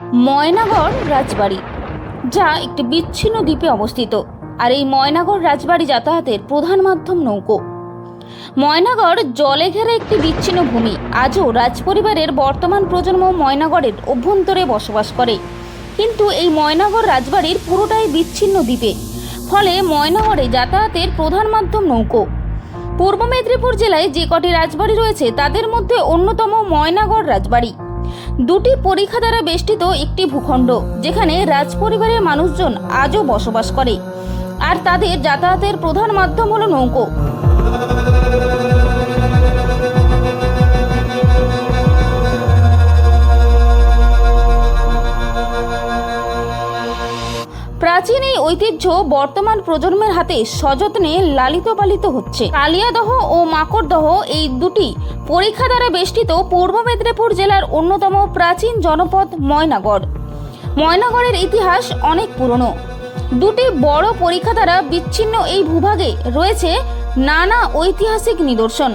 ময়নাগড় রাজবাড়ি, যা একটি বিচ্ছিন্ন দ্বীপে অবস্থিত। আর এই ময়নাগড় রাজবাড়ি যাতায়াতের প্রধান মাধ্যম নৌকো। ময়নাগড় জলে ঘেরা একটি বিচ্ছিন্ন ভূমি। আজও রাজপরিবারের বর্তমান প্রজন্ম ময়নাগড়ের অভ্যন্তরে বসবাস করে। কিন্তু এই ময়নাগড় রাজবাড়ির পুরোটাই বিচ্ছিন্ন দ্বীপে। ফলে ময়নাগড়ে যাতায়াতের প্রধান মাধ্যম নৌকো। পূর্ব মেদিনীপুর জেলায় যে কটি রাজবাড়ি রয়েছে, তাদের মধ্যে অন্যতম ময়নাগড় রাজবাড়ি। দুটি পরীক্ষা দ্বারা বেষ্টিত একটি ভূখণ্ড, যেখানে রাজপরিবারের মানুষজন আজও বসবাস করে। আর তাদের যাতায়াতের প্রধান মাধ্যম হলো নৌকো। প্রাচীন এই ঐতিহ্য বর্তমান প্রজন্মের হাতে সযত্নে লালিত পালিত হচ্ছে। কালিয়াদহ ও মাকড়দহ এই দুটি পরীক্ষা দ্বারা বেষ্টিত পূর্ব মেদিনীপুর জেলার অন্যতম প্রাচীন জনপদ ময়নাগড়। ময়নাগড়ের ইতিহাস অনেক পুরনো। দুটি বড় পরীক্ষা দ্বারা বিচ্ছিন্ন এই ভূভাগে রয়েছে নানা ঐতিহাসিক নিদর্শন।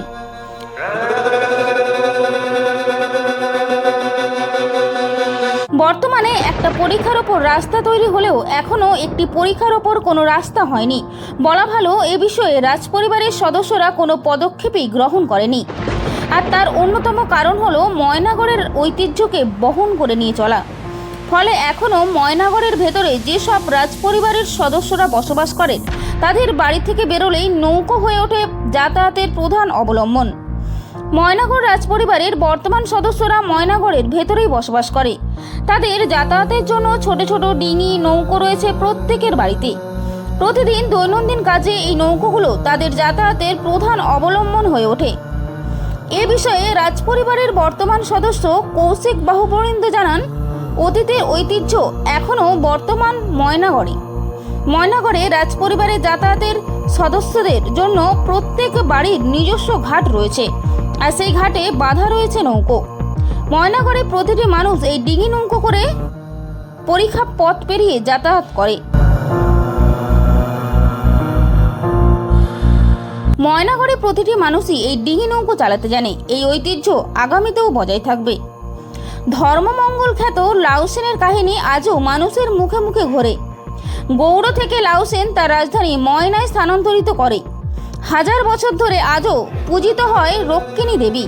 বর্তমানে একটা পরীক্ষার ওপর রাস্তা তৈরি হলেও এখনও একটি পরীক্ষার ওপর কোনো রাস্তা হয়নি। বলা ভালো, এ বিষয়ে রাজপরিবারের সদস্যরা কোনো পদক্ষেপই গ্রহণ করেনি। আর তার অন্যতম কারণ হলো ময়নাগড়ের ঐতিহ্যকে বহন করে নিয়ে চলা। ফলে এখনও ময়নাগড়ের ভেতরে যেসব রাজপরিবারের সদস্যরা বসবাস করেন, তাদের বাড়ি থেকে বেরোলেই নৌকো হয়ে ওঠে যাতায়াতের প্রধান অবলম্বন। ময়নাগড় রাজপরিবারের বর্তমান সদস্যরা ময়নাগড়ের ভেতরেই বসবাস করে। তাদের যাতায়াতের জন্য ছোট ছোট ডিঙি, নৌকো রয়েছে প্রত্যেকের বাড়িতে। প্রতিদিন দৈনন্দিন কাজে এই নৌকোগুলো তাদের যাতায়াতের প্রধান অবলম্বন হয়ে ওঠে। এ বিষয়ে রাজপরিবারের বর্তমান সদস্য কৌশিক বাহুবরিন্দ জানান, অতীতের ঐতিহ্য এখনও বর্তমান ময়নাগড়ে। ময়নাগড়ে রাজপরিবারের যাতায়াতের সদস্যদের জন্য প্রত্যেক বাড়ির নিজস্ব ঘাট রয়েছে। আর সেই ঘাটে বাধা রয়েছে নৌকো। ময়নাগড়ে প্রতিটি মানুষ এই ডিঙি নৌকো করে পরীক্ষা পথ পেরিয়ে যাতায়াত করে। ময়নাগড়ে প্রতিটি মানুষই এই ডিঙি নৌকো চালাতে জানে। এই ঐতিহ্য আগামীতেও বজায় থাকবে। ধর্মমঙ্গল খ্যাত লাউসেনের কাহিনী আজও মানুষের মুখে মুখে ঘোরে। গৌড় থেকে লাউসেন তার রাজধানী ময়নায় স্থানান্তরিত করে। হাজার বছর ধরে আজও পূজিত হয় রক্ষিণী দেবী।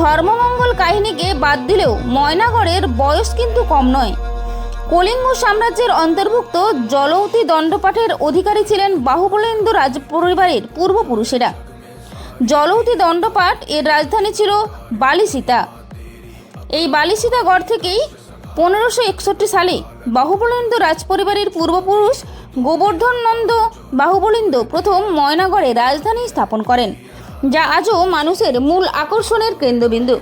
ধর্মমঙ্গল কাহিনীকে বাদ দিলেও ময়নাগড়ের বয়স কিন্তু কম নয়। কলিঙ্গ সাম্রাজ্যের অন্তর্ভুক্ত জলৌতি দণ্ডপাঠের অধিকারী ছিলেন বাহুবলেন্দু রাজ পরিবারের পূর্বপুরুষেরা। জলৌতি দণ্ডপাঠ এর রাজধানী ছিল বালিসীতা। এই বালিসীতাগড় থেকেই পনেরোশো একষট্টি সালে বাহুবলেন্দু রাজপরিবারের পূর্বপুরুষ গোবর্ধন নন্দ বাহুবলিন্দ প্রথম ময়নাগড়ে রাজধানী স্থাপন করেন যা আজও মানুষের মূল আকর্ষণের কেন্দ্রবিন্দু।